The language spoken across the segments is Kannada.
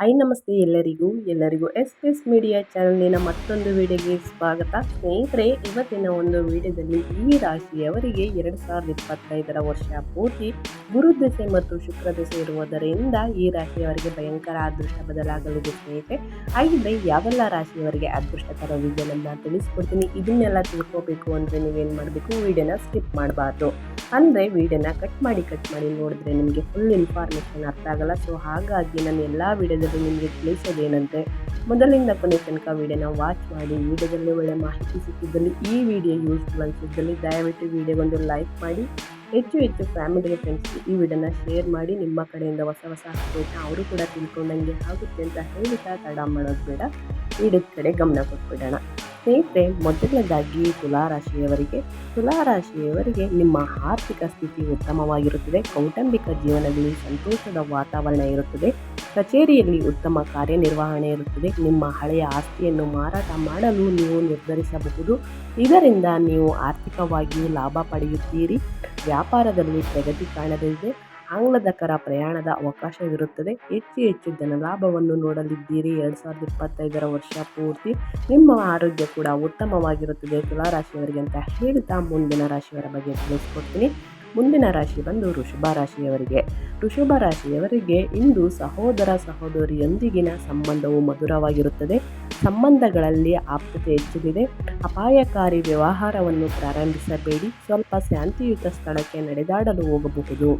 ಹಾಯ್ ನಮಸ್ತೆ ಎಲ್ಲರಿಗೂ. ಎಲ್ಲರಿಗೂ ಎಸ್ ಎಸ್ ಮೀಡಿಯಾ ಚಾನಲಿನ ಮತ್ತೊಂದು ವಿಡಿಯೋಗೆ ಸ್ವಾಗತ. ಸ್ನೇಹಿತರೆ, ಇವತ್ತಿನ ಒಂದು ವಿಡಿಯೋದಲ್ಲಿ ಈ ರಾಶಿಯವರಿಗೆ ಎರಡು ಸಾವಿರದ ಇಪ್ಪತ್ತೈದರ ವರ್ಷ ಪೂರ್ತಿ ಗುರು ದಶೆ ಮತ್ತು ಶುಕ್ರ ದೆಸೆ ಇರುವುದರಿಂದ ಈ ರಾಶಿಯವರಿಗೆ ಭಯಂಕರ ಅದೃಷ್ಟ ಬದಲಾಗಲಿದೆ ಸ್ನೇಹಿತರೆ. ಹಾಗಿದ್ರೆ ಯಾವೆಲ್ಲ ರಾಶಿಯವರಿಗೆ ಅದೃಷ್ಟ ತರೋದಿದೆ ನನ್ನ ತಿಳಿಸ್ಕೊಡ್ತೀನಿ. ಇದನ್ನೆಲ್ಲ ತಿಳ್ಕೋಬೇಕು ಅಂದರೆ ನೀವೇನು ಮಾಡಬೇಕು? ವಿಡಿಯೋನ ಸ್ಕಿಪ್ ಮಾಡಬಾರ್ದು. ಅಂದರೆ ವೀಡಿಯೋನ ಕಟ್ ಮಾಡಿ ಕಟ್ ಮಾಡಿ ನೋಡಿದ್ರೆ ನಿಮಗೆ ಫುಲ್ ಇನ್ಫಾರ್ಮೇಷನ್ ಅರ್ಥ ಆಗಲ್ಲ. ಸೊ ಹಾಗಾಗಿ ನಾನು ಎಲ್ಲ ವೀಡಿಯೋದಲ್ಲೂ ನಿಮಗೆ ತಿಳಿಸೋದೇನಂತೆ ಮೊದಲಿಂದ ಕೊನೆ ತನಕ ವೀಡಿಯೋನ ವಾಚ್ ಮಾಡಿ, ವಿಡಿಯೋದಲ್ಲಿ ಒಳ್ಳೆ ಮಾಹಿತಿ ಸಿಕ್ಕಿದ್ದಲ್ಲಿ ಈ ವಿಡಿಯೋ ಯೂಸ್ಫುಲ್ ಅನಿಸಿದ್ದಲ್ಲಿ ದಯವಿಟ್ಟು ವಿಡಿಯೋಗೊಂದು ಲೈಕ್ ಮಾಡಿ, ಹೆಚ್ಚು ಹೆಚ್ಚು ಫ್ಯಾಮಿಲಿಗೆ ಫ್ರೆಂಡ್ಸ್ ಈ ವಿಡಿಯೋನ ಶೇರ್ ಮಾಡಿ, ನಿಮ್ಮ ಕಡೆಯಿಂದ ಹೊಸ ಹೊಸ ಅಪ್ಡೇಟ್ನ ಅವರು ಕೂಡ ತಿಳ್ಕೊಂಡಂಗೆ ಆಗುತ್ತೆ ಅಂತ ಹೇಳ್ತಾ ತಡ ಮಾಡೋದು ಬೇಡ. ವಿಡಿಯೋದ ಕಡೆ ಗಮನ ಕೊಟ್ಬಿಡೋಣ. ಸ್ನೇಹಿತರೆ, ಮೊದಲನೇದಾಗಿ ತುಲಾರಾಶಿಯವರಿಗೆ ತುಲಾರಾಶಿಯವರಿಗೆ ನಿಮ್ಮ ಆರ್ಥಿಕ ಸ್ಥಿತಿ ಉತ್ತಮವಾಗಿರುತ್ತದೆ, ಕೌಟುಂಬಿಕ ಜೀವನದಲ್ಲಿ ಸಂತೋಷದ ವಾತಾವರಣ ಇರುತ್ತದೆ, ಕಚೇರಿಯಲ್ಲಿ ಉತ್ತಮ ಕಾರ್ಯನಿರ್ವಹಣೆ ಇರುತ್ತದೆ, ನಿಮ್ಮ ಹಳೆಯ ಆಸ್ತಿಯನ್ನು ಮಾರಾಟ ಮಾಡಲು ನೀವು ನಿರ್ಧರಿಸಬಹುದು, ಇದರಿಂದ ನೀವು ಆರ್ಥಿಕವಾಗಿಯೂ ಲಾಭ ಪಡೆಯುತ್ತೀರಿ, ವ್ಯಾಪಾರದಲ್ಲಿ ಪ್ರಗತಿ ಕಾಣಲಿದೆ ಆಹ್ಲಾದಕರ ಪ್ರಯಾಣದ ಅವಕಾಶವಿರುತ್ತದೆ. ಹೆಚ್ಚು ಹೆಚ್ಚು ಧನಲಾಭವನ್ನು ನೋಡಲಿದ್ದೀರಿ. ಎರಡು ಸಾವಿರದ ಇಪ್ಪತ್ತೈದರ ವರ್ಷ ಪೂರ್ತಿ ನಿಮ್ಮ ಆರೋಗ್ಯ ಕೂಡ ಉತ್ತಮವಾಗಿರುತ್ತದೆ. ತುಲಾರಾಶಿಯವರಿಗೆ ಅಂತ ಹೇಳ್ತಾ ಮುಂದಿನ ರಾಶಿಯವರ ಬಗ್ಗೆ ತಿಳಿಸ್ಕೊಡ್ತೀನಿ. ಮುಂದಿನ ರಾಶಿ ಬಂದು ಋಷಭ ರಾಶಿಯವರಿಗೆ. ಋಷಭ ರಾಶಿಯವರಿಗೆ ಇಂದು ಸಹೋದರ ಸಹೋದರಿಯೊಂದಿಗಿನ ಸಂಬಂಧವು ಮಧುರವಾಗಿರುತ್ತದೆ. ಸಂಬಂಧಗಳಲ್ಲಿ ಆಪ್ತತೆ ಹೆಚ್ಚಲಿದೆ ಅಪಾಯಕಾರಿ ವ್ಯವಹಾರವನ್ನು ಪ್ರಾರಂಭಿಸಬೇಡಿ. ಸ್ವಲ್ಪ ಶಾಂತಿಯುತ ಸ್ಥಳಕ್ಕೆ ನಡೆದಾಡಲು ಹೋಗಬಹುದು.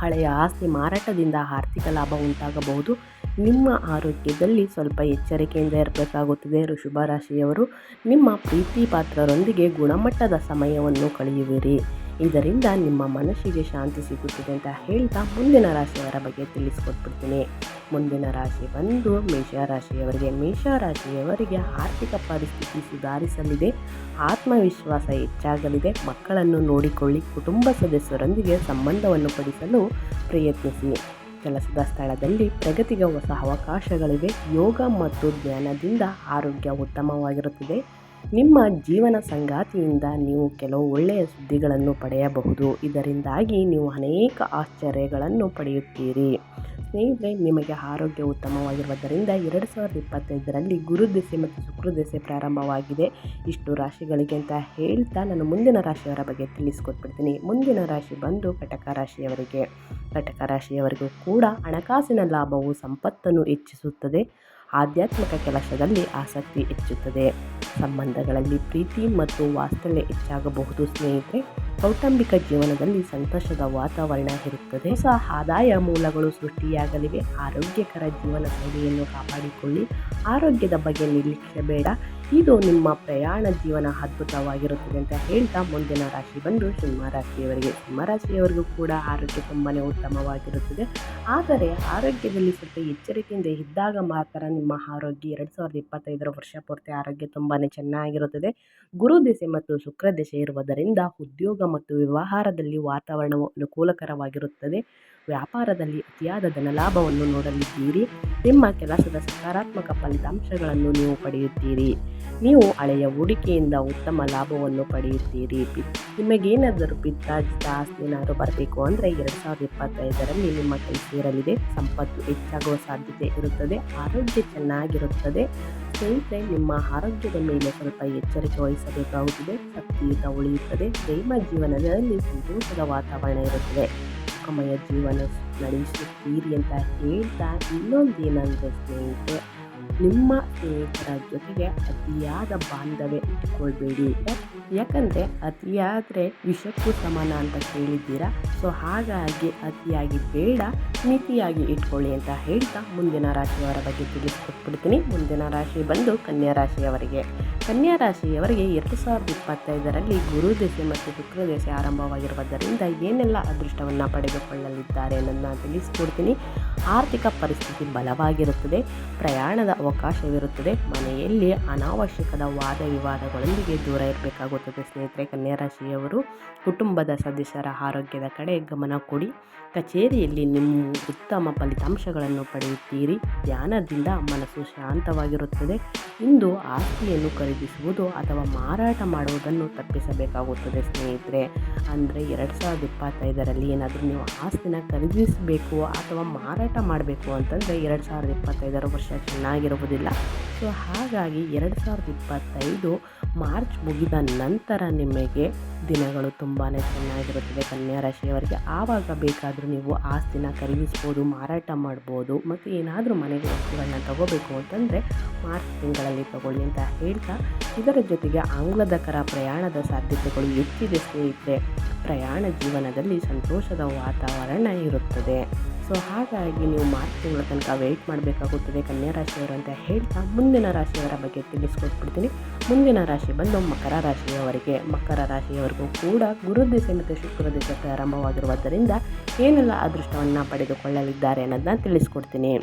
ಹಳೆಯ ಆಸ್ತಿ ಮಾರಾಟದಿಂದ ಆರ್ಥಿಕ ಲಾಭ ಉಂಟಾಗಬಹುದು. ನಿಮ್ಮ ಆರೋಗ್ಯದಲ್ಲಿ ಸ್ವಲ್ಪ ಎಚ್ಚರಿಕೆಯಿಂದ ಇರಬೇಕಾಗುತ್ತದೆ. ಋಷಭ ರಾಶಿಯವರು ನಿಮ್ಮ ಪ್ರೀತಿ ಪಾತ್ರರೊಂದಿಗೆ ಗುಣಮಟ್ಟದ ಸಮಯವನ್ನು ಕಳೆಯುವಿರಿ. ಇದರಿಂದ ನಿಮ್ಮ ಮನಸ್ಸಿಗೆ ಶಾಂತಿ ಸಿಗುತ್ತದೆ ಅಂತ ಹೇಳ್ತಾ ಮುಂದಿನ ರಾಶಿಯವರ ಬಗ್ಗೆ ತಿಳಿಸ್ಕೊಟ್ಬಿಡ್ತೀನಿ. ಮುಂದಿನ ರಾಶಿ ಬಂದು ಮೇಷರಾಶಿಯವರಿಗೆ ಮೇಷರಾಶಿಯವರಿಗೆ ಆರ್ಥಿಕ ಪರಿಸ್ಥಿತಿ ಸುಧಾರಿಸಲಿದೆ. ಆತ್ಮವಿಶ್ವಾಸ ಹೆಚ್ಚಾಗಲಿದೆ. ಮಕ್ಕಳನ್ನು ನೋಡಿಕೊಳ್ಳಿ. ಕುಟುಂಬ ಸದಸ್ಯರೊಂದಿಗೆ ಸಂಬಂಧವನ್ನು ಪಡಿಸಲು ಪ್ರಯತ್ನಿಸಿ. ಕೆಲಸದ ಸ್ಥಳದಲ್ಲಿ ಪ್ರಗತಿಗೆ ಹೊಸ ಅವಕಾಶಗಳಿವೆ. ಯೋಗ ಮತ್ತು ಧ್ಯಾನದಿಂದ ಆರೋಗ್ಯ ಉತ್ತಮವಾಗಿರುತ್ತದೆ. ನಿಮ್ಮ ಜೀವನ ಸಂಗಾತಿಯಿಂದ ನೀವು ಕೆಲವು ಒಳ್ಳೆಯ ಸುದ್ದಿಗಳನ್ನು ಪಡೆಯಬಹುದು. ಇದರಿಂದಾಗಿ ನೀವು ಅನೇಕ ಆಶ್ಚರ್ಯಗಳನ್ನು ಪಡೆಯುತ್ತೀರಿ. ಸ್ನೇಹಿತರೆ, ನಿಮಗೆ ಆರೋಗ್ಯ ಉತ್ತಮವಾಗಿರುವುದರಿಂದ ಎರಡು ಸಾವಿರದ ಇಪ್ಪತ್ತೈದರಲ್ಲಿ ಗುರು ದೆಸೆ ಮತ್ತು ಶುಕ್ರ ದೆಸೆ ಪ್ರಾರಂಭವಾಗಿದೆ. ಇಷ್ಟು ರಾಶಿಗಳಿಗೆ ಅಂತ ಹೇಳ್ತಾ ನಾನು ಮುಂದಿನ ರಾಶಿಯವರ ಬಗ್ಗೆ ತಿಳಿಸ್ಕೊಟ್ಬಿಡ್ತೀನಿ. ಮುಂದಿನ ರಾಶಿ ಬಂದು ಕಟಕ ರಾಶಿಯವರಿಗೆ. ಕಟಕ ರಾಶಿಯವರಿಗೂ ಕೂಡ ಹಣಕಾಸಿನ ಲಾಭವು ಸಂಪತ್ತನ್ನು ಹೆಚ್ಚಿಸುತ್ತದೆ. ಆಧ್ಯಾತ್ಮಿಕ ಕೆಲಸದಲ್ಲಿ ಆಸಕ್ತಿ ಹೆಚ್ಚುತ್ತದೆ. ಸಂಬಂಧಗಳಲ್ಲಿ ಪ್ರೀತಿ ಮತ್ತು ವಾತ್ಸಲ್ಯ ಹೆಚ್ಚಾಗಬಹುದು. ಸ್ನೇಹಿತರೆ, ಕೌಟುಂಬಿಕ ಜೀವನದಲ್ಲಿ ಸಂತೋಷದ ವಾತಾವರಣ ಇರುತ್ತದೆ. ಹೊಸ ಆದಾಯ ಮೂಲಗಳು ಸೃಷ್ಟಿಯಾಗಲಿವೆ. ಆರೋಗ್ಯಕರ ಜೀವನ ಶೈಲಿಯನ್ನು ಕಾಪಾಡಿಕೊಳ್ಳಿ. ಆರೋಗ್ಯದ ಬಗ್ಗೆ ನಿರೀಕ್ಷೆ ಬೇಡ. ಇದು ನಿಮ್ಮ ಪ್ರಯಾಣ ಜೀವನ ಅದ್ಭುತವಾಗಿರುತ್ತದೆ ಅಂತ ಹೇಳ್ತಾ ಮುಂದಿನ ರಾಶಿ ಬಂದು ಸಿಂಹ ರಾಶಿಯವರಿಗೆ. ಸಿಂಹ ರಾಶಿಯವರಿಗೂ ಕೂಡ ಆರೋಗ್ಯ ತುಂಬಾ ಉತ್ತಮವಾಗಿರುತ್ತದೆ. ಆದರೆ ಆರೋಗ್ಯದಲ್ಲಿ ಸ್ವಲ್ಪ ಎಚ್ಚರಿಕೆಯಿಂದ ಇದ್ದಾಗ ಮಾತ್ರ ನಿಮ್ಮ ಆರೋಗ್ಯ ಎರಡು ಸಾವಿರದ ಇಪ್ಪತ್ತೈದರ ವರ್ಷ ಪೂರ್ತಿ ಆರೋಗ್ಯ ತುಂಬಾ ಚೆನ್ನಾಗಿರುತ್ತದೆ. ಗುರು ದೆಸೆ ಮತ್ತು ಶುಕ್ರ ದಿಸೆ ಇರುವುದರಿಂದ ಉದ್ಯೋಗ ಮತ್ತು ವ್ಯವಹಾರದಲ್ಲಿ ವಾತಾವರಣವು ಅನುಕೂಲಕರವಾಗಿರುತ್ತದೆ. ವ್ಯಾಪಾರದಲ್ಲಿ ಅತಿಯಾದ ಧನಲಾಭವನ್ನು ನೋಡಲಿದ್ದೀರಿ. ನಿಮ್ಮ ಕೆಲಸದ ಸಕಾರಾತ್ಮಕ ಫಲಿತಾಂಶಗಳನ್ನು ನೀವು ಪಡೆಯುತ್ತೀರಿ. ನೀವು ಹಳೆಯ ಹೂಡಿಕೆಯಿಂದ ಉತ್ತಮ ಲಾಭವನ್ನು ಪಡೆಯುತ್ತೀರಿ. ನಿಮಗೇನಾದರೂ ಪಿತ್ತಾಜಿತ ಆಸ್ತಿನಾದರೂ ಬರಬೇಕು ಅಂದರೆ ಎರಡು ಸಾವಿರದ ಇಪ್ಪತ್ತೈದರಲ್ಲಿ ನಿಮ್ಮ ಕೈ ಸೇರಲಿದೆ. ಸಂಪತ್ತು ಹೆಚ್ಚಾಗುವ ಸಾಧ್ಯತೆ ಇರುತ್ತದೆ. ಆರೋಗ್ಯ ಚೆನ್ನಾಗಿರುತ್ತದೆ. ಸ್ನೇಹಿತರೆ, ನಿಮ್ಮ ಆರೋಗ್ಯದ ಮೇಲೆ ಸ್ವಲ್ಪ ಎಚ್ಚರಿಕೆ ವಹಿಸಬೇಕಾಗುತ್ತದೆ. ಶಕ್ತಿಯುತ ಉಳಿಯುತ್ತದೆ. ಪ್ರೇಮ ಜೀವನದಲ್ಲಿ ಸಂತೋಷದ ವಾತಾವರಣ ಇರುತ್ತದೆ. ಸುಖಮಯ ಜೀವನ ನಡೆಸುತ್ತೀರಿ ಅಂತ ಹೇಳ್ತಾ ಇನ್ನೊಂದೇನಂದರೆ ಸ್ನೇಹಿತರೆ, ನಿಮ್ಮ ಸ್ನೇಹಿತರ ಜೊತೆಗೆ ಅತಿಯಾದ ಬಾಂಧವ್ಯ ಇಟ್ಕೊಳ್ಬೇಡಿ ಯಾಕಂದರೆ ಅತಿಯಾದರೆ ವಿಷಕ್ಕೂ ಸಮಾನ ಅಂತ ಕೇಳಿದ್ದೀರಾ? ಸೊ ಹಾಗಾಗಿ ಅತಿಯಾಗಿ ಬೇಡ. ಮಿತಿಯಾಗಿ ಇಟ್ಕೊಳ್ಳಿ ಅಂತ ಹೇಳ್ತಾ ಮುಂದಿನ ರಾಶಿಯವರ ಬಗ್ಗೆ ತಿಳಿಸ್ಕೊಟ್ಬಿಡ್ತೀನಿ. ಮುಂದಿನ ರಾಶಿ ಬಂದು ಕನ್ಯಾ ರಾಶಿಯವರಿಗೆ. ಕನ್ಯಾ ರಾಶಿಯವರಿಗೆ ಎರಡು ಸಾವಿರದ ಇಪ್ಪತ್ತೈದರಲ್ಲಿ ಗುರು ದಶೆ ಮತ್ತು ಶುಕ್ರ ದಶೆ ಆರಂಭವಾಗಿರುವುದರಿಂದ ಏನೆಲ್ಲ ಅದೃಷ್ಟವನ್ನು ಪಡೆದುಕೊಳ್ಳಲಿದ್ದಾರೆ ಅನ್ನೋದನ್ನು ತಿಳಿಸ್ಕೊಡ್ತೀನಿ. ಆರ್ಥಿಕ ಪರಿಸ್ಥಿತಿ ಬಲವಾಗಿರುತ್ತದೆ. ಪ್ರಯಾಣದ ಅವಕಾಶವಿರುತ್ತದೆ. ಮನೆಯಲ್ಲಿ ಅನಾವಶ್ಯಕದ ವಾದ ವಿವಾದಗಳೊಂದಿಗೆ ದೂರ ಇರಬೇಕಾಗುತ್ತದೆ. ಸ್ನೇಹಿತರೆ, ಕನ್ಯಾ ರಾಶಿಯವರು ಕುಟುಂಬದ ಸದಸ್ಯರ ಆರೋಗ್ಯದ ಕಡೆ ಗಮನ ಕೊಡಿ. ಕಚೇರಿಯಲ್ಲಿ ನಿಮ್ಮ ಉತ್ತಮ ಫಲಿತಾಂಶಗಳನ್ನು ಪಡೆಯುತ್ತೀರಿ. ಧ್ಯಾನದಿಂದ ಮನಸ್ಸು ಶಾಂತವಾಗಿರುತ್ತದೆ. ಇಂದು ಆಸ್ತಿಯನ್ನು ಖರೀದಿಸುವುದು ಅಥವಾ ಮಾರಾಟ ಮಾಡುವುದನ್ನು ತಪ್ಪಿಸಬೇಕಾಗುತ್ತದೆ ಸ್ನೇಹಿತರೆ. ಅಂದರೆ ಎರಡು ಸಾವಿರದ ಇಪ್ಪತ್ತೈದರಲ್ಲಿ ಏನಾದರೂ ನೀವು ಆಸ್ತಿನ ಖರೀದಿಸಬೇಕು ಅಥವಾ ಮಾರಾಟ ಮಾಡಬೇಕು ಅಂತಂದರೆ ಎರಡು ಸಾವಿರದ ಇಪ್ಪತ್ತೈದರ ವರ್ಷ ಚೆನ್ನಾಗಿರುವುದಿಲ್ಲ. ಸೊ ಹಾಗಾಗಿ ಎರಡು ಸಾವಿರದ ಇಪ್ಪತ್ತೈದು ಮಾರ್ಚ್ ಮುಗಿದ ನಂತರ ನಿಮಗೆ ದಿನಗಳು ತುಂಬಾ ಚೆನ್ನಾಗಿರುತ್ತದೆ ಕನ್ಯಾ ರಾಶಿಯವರಿಗೆ ಆವಾಗ ಬೇಕಾದರೂ ನೀವು ಆಸ್ತಿನ ಖರೀದಿಸ್ಬೋದು, ಮಾರಾಟ ಮಾಡ್ಬೋದು ಮತ್ತು ಏನಾದರೂ ಮನೆಗೆ ವಸ್ತುಗಳನ್ನ ತಗೋಬೇಕು ಅಂತಂದರೆ ಮಾರ್ಚ್ ತಿಂಗಳಲ್ಲಿ ತಗೊಳ್ಳಿ ಅಂತ ಹೇಳ್ತಾ ಇದರ ಜೊತೆಗೆ ಆಂಗ್ಲದಕರ ಪ್ರಯಾಣದ ಸಾಧ್ಯತೆಗಳು ಹೆಚ್ಚಿದೆ ಸ್ನೇಹಿತರೆ. ಪ್ರಯಾಣ ಜೀವನದಲ್ಲಿ ಸಂತೋಷದ ವಾತಾವರಣ ಇರುತ್ತದೆ. ಸೊ ಹಾಗಾಗಿ ನೀವು ಮಾರ್ಚ್ ತಿಂಗಳ ತನಕ ವೆಯ್ಟ್ ಮಾಡಬೇಕಾಗುತ್ತದೆ ಕನ್ಯಾ ರಾಶಿಯವರು ಅಂತ ಹೇಳ್ತಾ ಮುಂದಿನ ರಾಶಿಯವರ ಬಗ್ಗೆ ತಿಳಿಸ್ಕೊಟ್ಬಿಡ್ತೀನಿ. ಮುಂದಿನ ರಾಶಿ ಬಂದು ಮಕರ ರಾಶಿಯವರಿಗೆ, ಮಕರ ರಾಶಿಯವರಿಗೂ ಕೂಡ ಗುರು ದಿಸೆ ಮತ್ತು ಶುಕ್ರ ದಿಸೆ ಪ್ರಾರಂಭವಾಗಿರುವುದರಿಂದ ಏನೆಲ್ಲ ಅದೃಷ್ಟವನ್ನು ಪಡೆದುಕೊಳ್ಳಲಿದ್ದಾರೆ ಅನ್ನೋದನ್ನ ತಿಳಿಸ್ಕೊಡ್ತೀನಿ.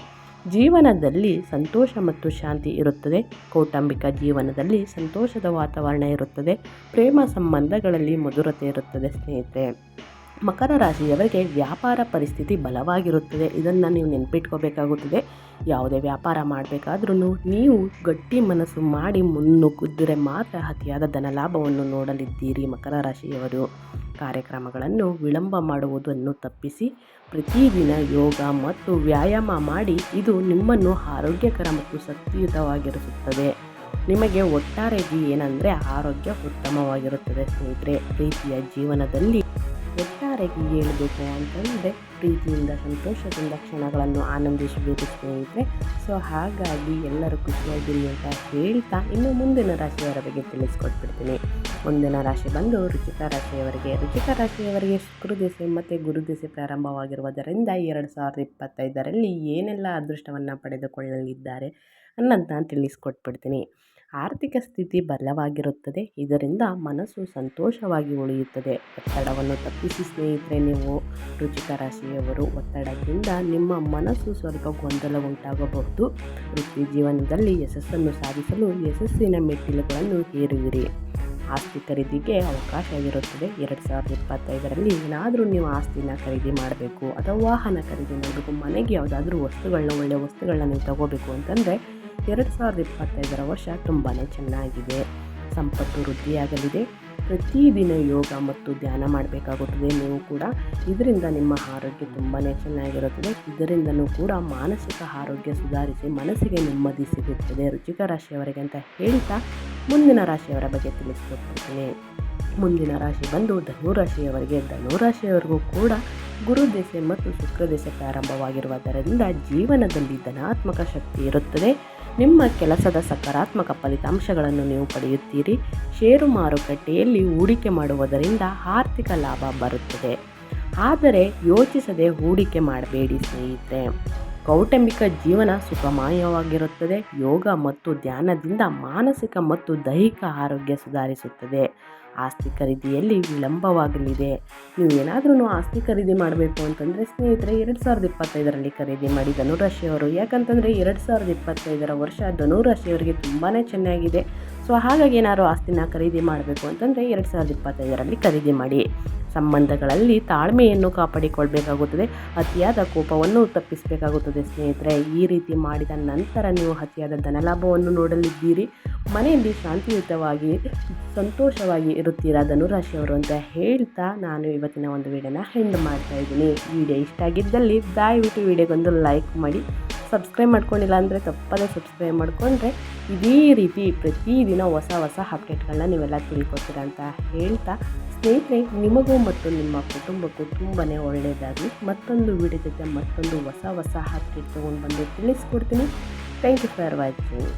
ಜೀವನದಲ್ಲಿ ಸಂತೋಷ ಮತ್ತು ಶಾಂತಿ ಇರುತ್ತದೆ. ಕೌಟುಂಬಿಕ ಜೀವನದಲ್ಲಿ ಸಂತೋಷದ ವಾತಾವರಣ ಇರುತ್ತದೆ. ಪ್ರೇಮ ಸಂಬಂಧಗಳಲ್ಲಿ ಮಧುರತೆ ಇರುತ್ತದೆ ಸ್ನೇಹಿತರೆ. ಮಕರ ರಾಶಿಯವರಿಗೆ ವ್ಯಾಪಾರ ಪರಿಸ್ಥಿತಿ ಬಲವಾಗಿರುತ್ತದೆ. ಇದನ್ನು ನೀವು ನೆನಪಿಟ್ಕೋಬೇಕಾಗುತ್ತದೆ. ಯಾವುದೇ ವ್ಯಾಪಾರ ಮಾಡಬೇಕಾದ್ರೂ ನೀವು ಗಟ್ಟಿ ಮನಸ್ಸು ಮಾಡಿ ಮುನ್ನುಗ್ಗಿದ್ರೆ ಮಾತ್ರ ಅತಿಯಾದ ಧನಲಾಭವನ್ನು ನೋಡಲಿದ್ದೀರಿ ಮಕರ ರಾಶಿಯವರು. ಕಾರ್ಯಕ್ರಮಗಳನ್ನು ವಿಳಂಬ ಮಾಡುವುದನ್ನು ತಪ್ಪಿಸಿ ಪ್ರತಿದಿನ ಯೋಗ ಮತ್ತು ವ್ಯಾಯಾಮ ಮಾಡಿ ಇದು ನಿಮ್ಮನ್ನು ಆರೋಗ್ಯಕರ ಮತ್ತು ಶಕ್ತಿಯುತವಾಗಿರಿಸುತ್ತದೆ. ನಿಮಗೆ ಒಟ್ಟಾರೆಯಾಗಿ ಏನಂದರೆ ಆರೋಗ್ಯ ಉತ್ತಮವಾಗಿರುತ್ತದೆ ಸ್ನೇಹಿತರೆ. ಪ್ರೀತಿಯ ಜೀವನದಲ್ಲಿ ಒಟ್ಟಾರೆಯಾಗಿ ಹೇಳಬೇಕು ಅಂತಂದರೆ ಪ್ರೀತಿಯಿಂದ, ಸಂತೋಷದಿಂದ ಕ್ಷಣಗಳನ್ನು ಆನಂದಿಸಬೇಕು ಸ್ನೇಹಿತರೆ. ಸೊ ಹಾಗಾಗಿ ಎಲ್ಲರೂ ಖುಷಿಯಾಗಿರಿ ಅಂತ ಹೇಳ್ತಾ ಇನ್ನು ಮುಂದಿನ ರಾಶಿಯವರ ಬಗ್ಗೆ ತಿಳಿಸ್ಕೊಟ್ಬಿಡ್ತೀನಿ. ಮುಂದಿನ ರಾಶಿ ಬಂದು ರುಚಿಕ ರಾಶಿಯವರಿಗೆ ರುಚಿಕ ರಾಶಿಯವರಿಗೆ ಶುಕ್ರದಿಸೆ ಮತ್ತು ಗುರುದಿಸೆ ಪ್ರಾರಂಭವಾಗಿರುವುದರಿಂದ ಎರಡು ಸಾವಿರದ ಇಪ್ಪತ್ತೈದರಲ್ಲಿ ಏನೆಲ್ಲ ಅದೃಷ್ಟವನ್ನು ಪಡೆದುಕೊಳ್ಳಲಿದ್ದಾರೆ ಅನ್ನೋದನ್ನ ತಿಳಿಸ್ಕೊಟ್ಬಿಡ್ತೀನಿ. ಆರ್ಥಿಕ ಸ್ಥಿತಿ ಬಲವಾಗಿರುತ್ತದೆ. ಇದರಿಂದ ಮನಸ್ಸು ಸಂತೋಷವಾಗಿ ಉಳಿಯುತ್ತದೆ. ಒತ್ತಡವನ್ನು ತಪ್ಪಿಸಿ ಸ್ನೇಹಿತರೆ, ನೀವು ರುಚಿಕ ರಾಶಿಯವರು. ಒತ್ತಡದಿಂದ ನಿಮ್ಮ ಮನಸ್ಸು ಸ್ವಲ್ಪ ಗೊಂದಲ ಉಂಟಾಗಬಹುದು. ವೃತ್ತಿ ಜೀವನದಲ್ಲಿ ಯಶಸ್ಸನ್ನು ಸಾಧಿಸಲು ಯಶಸ್ಸಿನ ಮೆಟ್ಟಿಲುಗಳನ್ನು ಏರುವಿರಿ ಆಸ್ತಿ ಖರೀದಿಗೆ ಅವಕಾಶ ಇರುತ್ತದೆ. ಎರಡು ಸಾವಿರದ ಇಪ್ಪತ್ತೈದರಲ್ಲಿ ಏನಾದರೂ ನೀವು ಆಸ್ತಿನ ಖರೀದಿ ಮಾಡಬೇಕು ಅಥವಾ ವಾಹನ ಖರೀದಿ ಮಾಡಬೇಕು. ಮನೆಗೆ ಯಾವುದಾದ್ರೂ ವಸ್ತುಗಳನ್ನ ಒಳ್ಳೆಯ ವಸ್ತುಗಳನ್ನ ನೀವು ತಗೋಬೇಕು ಅಂತಂದರೆ ಎರಡು ಸಾವಿರದ ಇಪ್ಪತ್ತೈದರ ವರ್ಷ ತುಂಬಾ ಚೆನ್ನಾಗಿದೆ. ಸಂಪತ್ತು ವೃದ್ಧಿಯಾಗಲಿದೆ. ಪ್ರತಿದಿನ ಯೋಗ ಮತ್ತು ಧ್ಯಾನ ಮಾಡಬೇಕಾಗುತ್ತದೆ. ನೀವು ಕೂಡ ಇದರಿಂದ ನಿಮ್ಮ ಆರೋಗ್ಯ ತುಂಬಾ ಚೆನ್ನಾಗಿರುತ್ತದೆ. ಇದರಿಂದನೂ ಕೂಡ ಮಾನಸಿಕ ಆರೋಗ್ಯ ಸುಧಾರಿಸಿ, ಮನಸ್ಸಿಗೆ ನೆಮ್ಮದಿ ಸಿಗುತ್ತದೆ. ರುಚಿಕ ರಾಶಿಯವರಿಗೆ ಅಂತ ಹೇಳ್ತಾ ಮುಂದಿನ ರಾಶಿಯವರ ಬಗ್ಗೆ ತಿಳಿಸ್ಕೊಡ್ತೀನಿ ಮುಂದಿನ ರಾಶಿ ಬಂದು ಧನುರಾಶಿಯವರಿಗೆ ಧನುರಾಶಿಯವರಿಗೂ ಕೂಡ ಗುರು ದೆಸೆ ಮತ್ತು ಶುಕ್ರ ದೆಸೆ ಪ್ರಾರಂಭವಾಗಿರುವುದರಿಂದ ಜೀವನದಲ್ಲಿ ಧನಾತ್ಮಕ ಶಕ್ತಿ ಇರುತ್ತದೆ. ನಿಮ್ಮ ಕೆಲಸದ ಸಕಾರಾತ್ಮಕ ಫಲಿತಾಂಶಗಳನ್ನು ನೀವು ಪಡೆಯುತ್ತೀರಿ. ಷೇರು ಮಾರುಕಟ್ಟೆಯಲ್ಲಿ ಹೂಡಿಕೆ ಮಾಡುವುದರಿಂದ ಆರ್ಥಿಕ ಲಾಭ ಬರುತ್ತದೆ. ಆದರೆ ಯೋಚಿಸದೆ ಹೂಡಿಕೆ ಮಾಡಬೇಡಿ ಸ್ನೇಹಿತರೆ. ಕೌಟುಂಬಿಕ ಜೀವನ ಸುಖಮಯವಾಗಿರುತ್ತದೆ. ಯೋಗ ಮತ್ತು ಧ್ಯಾನದಿಂದ ಮಾನಸಿಕ ಮತ್ತು ದೈಹಿಕ ಆರೋಗ್ಯ ಸುಧಾರಿಸುತ್ತದೆ. ಆಸ್ತಿ ಖರೀದಿಯಲ್ಲಿ ವಿಳಂಬವಾಗಲಿದೆ. ನೀವು ಏನಾದ್ರೂ ಆಸ್ತಿ ಖರೀದಿ ಮಾಡಬೇಕು ಅಂತಂದರೆ ಸ್ನೇಹಿತರೆ, ಎರಡು ಸಾವಿರದ ಇಪ್ಪತ್ತೈದರಲ್ಲಿ ಖರೀದಿ ಮಾಡಿ ಧನುರಾಶಿಯವರು. ಯಾಕಂತಂದರೆ ಎರಡು ಸಾವಿರದ ಇಪ್ಪತ್ತೈದರ ವರ್ಷ ಧನುರಾಶಿಯವರಿಗೆ ತುಂಬಾ ಚೆನ್ನಾಗಿದೆ. ಸೊ ಹಾಗಾಗಿ ಏನಾದ್ರು ಆಸ್ತಿನ ಖರೀದಿ ಮಾಡಬೇಕು ಅಂತಂದರೆ ಎರಡು ಸಾವಿರದ ಇಪ್ಪತ್ತೈದರಲ್ಲಿ ಖರೀದಿ ಮಾಡಿ. ಸಂಬಂಧಗಳಲ್ಲಿ ತಾಳ್ಮೆಯನ್ನು ಕಾಪಾಡಿಕೊಳ್ಬೇಕಾಗುತ್ತದೆ. ಅತಿಯಾದ ಕೋಪವನ್ನು ತಪ್ಪಿಸಬೇಕಾಗುತ್ತದೆ. ಸ್ನೇಹಿತರೆ, ಈ ರೀತಿ ಮಾಡಿದ ನಂತರ ನೀವು ಅತಿಯಾದ ಧನಲಾಭವನ್ನು ನೋಡಲಿದ್ದೀರಿ. ಮನೆಯಲ್ಲಿ ಶಾಂತಿಯುತವಾಗಿ, ಸಂತೋಷವಾಗಿ ಇರುತ್ತೀರಾ ಧನುರಾಶಿಯವರು ಅಂತ ಹೇಳ್ತಾ ನಾನು ಇವತ್ತಿನ ಒಂದು ವಿಡಿಯೋನ ಹೆಂಡ್ ಮಾಡ್ತಾ ಇದ್ದೀನಿ. ವಿಡಿಯೋ ಇಷ್ಟ ಆಗಿದ್ದಲ್ಲಿ ದಯವಿಟ್ಟು ವಿಡಿಯೋಗೊಂದು ಲೈಕ್ ಮಾಡಿ. ಸಬ್ಸ್ಕ್ರೈಬ್ ಮಾಡ್ಕೊಂಡಿಲ್ಲ ಅಂದರೆ ತಪ್ಪದೇ ಸಬ್ಸ್ಕ್ರೈಬ್ ಮಾಡಿಕೊಂಡ್ರೆ ಇದೇ ರೀತಿ ಪ್ರತಿದಿನ ಹೊಸ ಹೊಸ ಅಪ್ಡೇಟ್ಗಳನ್ನ ನೀವೆಲ್ಲ ತಿಳ್ಕೊತೀರ ಅಂತ ಹೇಳ್ತಾ ಸ್ನೇಹಿತರೆ, ನಿಮಗೂ ಮತ್ತು ನಿಮ್ಮ ಕುಟುಂಬಕ್ಕೂ ತುಂಬಾ ಒಳ್ಳೆಯದಾಗಲಿ ಮತ್ತೊಂದು ವಿಡಿಯೋ ಜೊತೆ ಮತ್ತೊಂದು ಹೊಸ ಹೊಸ ಅಪ್ಡೇಟ್ ತೊಗೊಂಡು ಬಂದು ತಿಳಿಸ್ಕೊಡ್ತೀನಿ. Thank you for watching